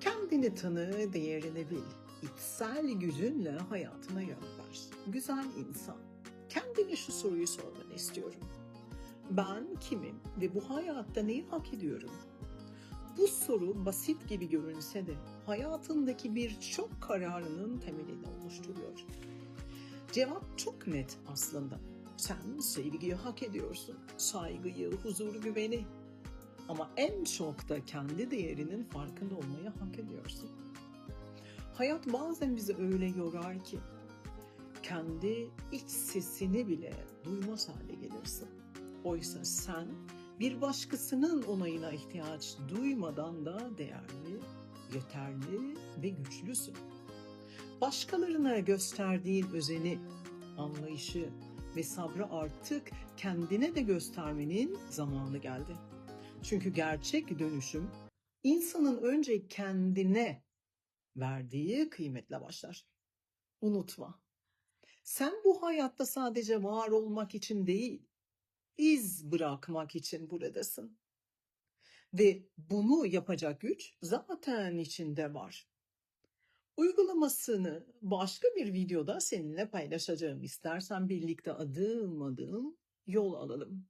Kendini tanı, değerini bil. İçsel gücünle hayatına yön ver. Güzel insan. Kendine şu soruyu sormanı istiyorum. Ben kimim ve bu hayatta neyi hak ediyorum? Bu soru basit gibi görünse de hayatındaki birçok kararının temelini oluşturuyor. Cevap çok net aslında. Sen sevgiyi hak ediyorsun. Saygıyı, huzuru, güveni. Ama en çok da kendi değerinin farkında olmayı hak ediyorsun. Hayat bazen bizi öyle yorar ki kendi iç sesini bile duymaz hale gelirsin. Oysa sen bir başkasının onayına ihtiyaç duymadan da değerli, yeterli ve güçlüsün. Başkalarına gösterdiğin özeni, anlayışı ve sabrı artık kendine de göstermenin zamanı geldi. Çünkü gerçek dönüşüm insanın önce kendine verdiği kıymetle başlar. Unutma. Sen bu hayatta sadece var olmak için değil, iz bırakmak için buradasın. Ve bunu yapacak güç zaten içinde var. Uygulamasını başka bir videoda seninle paylaşacağım. İstersen birlikte adım adım yol alalım.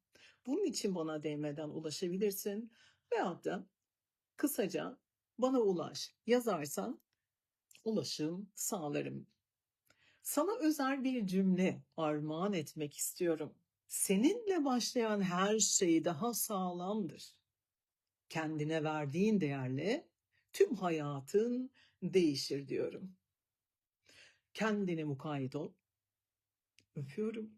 Bunun için bana DM'den ulaşabilirsin veyahut da kısaca bana ulaş yazarsan ulaşım sağlarım. Sana özel bir cümle armağan etmek istiyorum. Seninle başlayan her şey daha sağlamdır. Kendine verdiğin değerle tüm hayatın değişir diyorum. Kendine mukayyet ol. Öpüyorum.